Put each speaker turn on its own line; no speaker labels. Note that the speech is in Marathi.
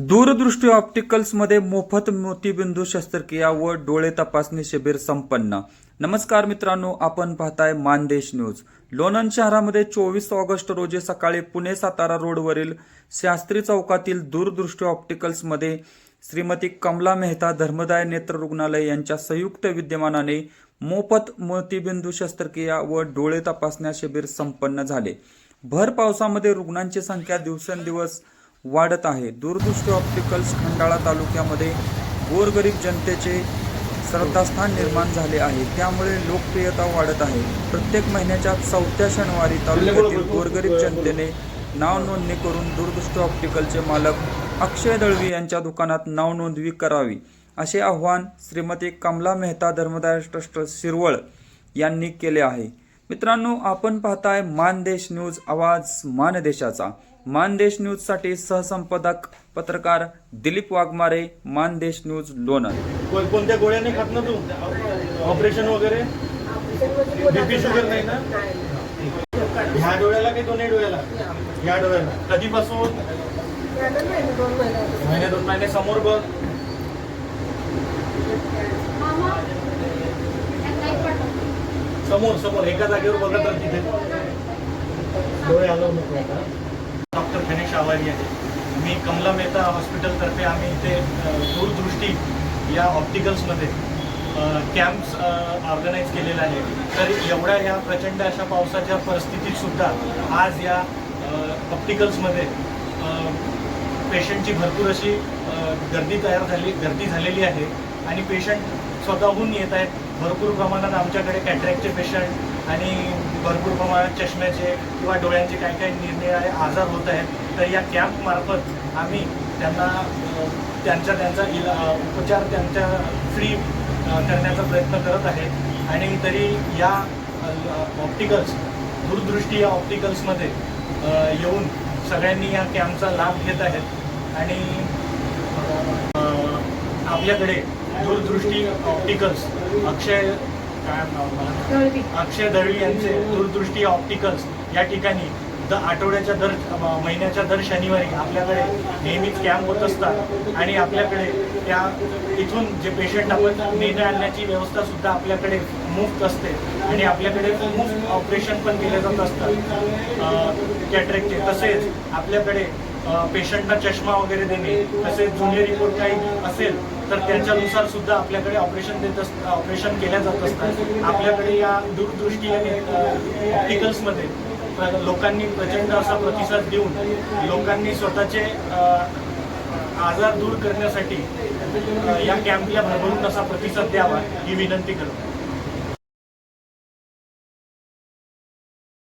दूरदृष्टी ऑप्टिकल्समध्ये मोफत मोतीबिंदू शस्त्रक्रिया व डोळे तपासणी शिबिर संपन्न. नमस्कार मित्रांनो आपण पाहताय मानदेश न्यूज. लोणंद शहरामध्ये चोवीस ऑगस्ट रोजी सकाळी पुणे सातारा रोडवरील शास्त्री चौकातील दूरदृष्टी ऑप्टिकल्समध्ये श्रीमती कमला मेहता धर्मदाय नेत्र रुग्णालय यांच्या संयुक्त विद्यमानाने मोफत मोतीबिंदू शस्त्रक्रिया व डोळे तपासण्या शिबिर संपन्न झाले. भर पावसामध्ये रुग्णांची संख्या दिवसेंदिवस वाढत आहे. दूरदृष्टी ऑप्टिकल्स खंडाळा तालुक्यामध्ये गोरगरीब जनतेचे श्रद्धास्थान निर्माण झाले आहे. त्यामुळे लोकप्रियता वाढत आहे. प्रत्येक महिन्याच्या चौथ्या शनिवारी तालुक्यातील गोरगरीब जनतेने नाव नोंदणी करून दूरदृष्टी ऑप्टिकलचे मालक अक्षय दळवी यांच्या दुकानात नाव नोंदणी करावी असे आव्हान श्रीमती कमला मेहता धर्मदाय ट्रस्ट शिरवळ यांनी केले आहे. मित्रांनो आपण पाहताय मानदेश न्यूज आवाज मानदेशाचा मानदेश न्यूजसाठी सहसंपादक पत्रकार दिलीप वाघमारे मानदेश न्यूज लोणंद
कोणत्या गोळ्याने खात ना तू ऑपरेशन वगैरे? बीपी शुगर नाही ना? ह्या डोळ्याला की दोन्ही डोळ्याला? ह्या डोळ्याला. कधीपासून? महिने दोन महिने समोर बघ. समोर समोर. एका जागेवर बघत तर तिथे डोळे आलो नको आता. डॉक्टर गणेश आवारी आहे मी कमला मेहता हॉस्पिटलतर्फे आम्ही इथे दूरदृष्टी या ऑप्टिकल्समध्ये कॅम्प्स ऑर्गनाईज केलेला आहे तर एवढ्या ह्या प्रचंड अशा पावसाच्या परिस्थितीतसुद्धा आज या ऑप्टिकल्समध्ये पेशंटची भरपूर अशी गर्दी तयार झाली गर्दी झालेली आहे. आणि पेशंट स्वतःहून येत आहेत. भरपूर प्रमाणात आमच्याकडे कॅटरॅक्टचे पेशंट आणि भरपूर प्रमाणात चष्म्याचे किंवा डोळ्यांचे काय काय निरनिराळे आजार होत आहेत तर या कॅम्पमार्फत आम्ही त्यांना त्यांचा त्यांचा इला उपचार त्यांच्या फ्री करण्याचा प्रयत्न करत आहे आणि तरी या ऑप्टिकल्स दूरदृष्टी या ऑप्टिकल्समध्ये येऊन सगळ्यांनी या कॅम्पचा लाभ घेत आहेत. आणि आपल्याकडे दूरदृष्टी ऑप्टिकल्स अक्षय काय? अक्षय दळवी यांचे दूरदृष्टी ऑप्टिकल्स या ठिकाणी द आठवड्याच्या दर महिन्याच्या दर शनिवारी आपल्याकडे नेहमीच कॅम्प होत असतात. आणि आपल्याकडे त्या इथून जे पेशंट आपण नेण्या आणण्याची व्यवस्था सुद्धा आपल्याकडे मुफ्त असते. आणि आपल्याकडे मुफ्त ऑपरेशन पण केले जात असतात. कॅटरेकचे तसेच आपल्याकडे पेशंटना चष्मा वगैरे देणे तसेच जुने रिपोर्ट काही असेल तर त्याच्यानुसार सुद्धा आपल्याकडे ऑपरेशन देत असत ऑपरेशन केल्या जात असतात. आपल्याकडे या दूरदृष्टी आणि ऑप्टिकल्समध्ये लोकांनी प्रचंड असा प्रतिसाद देऊन लोकांनी स्वतःचे आजार दूर करण्यासाठी या कॅम्पला भरभरून असा प्रतिसाद द्यावा ही विनंती करतो.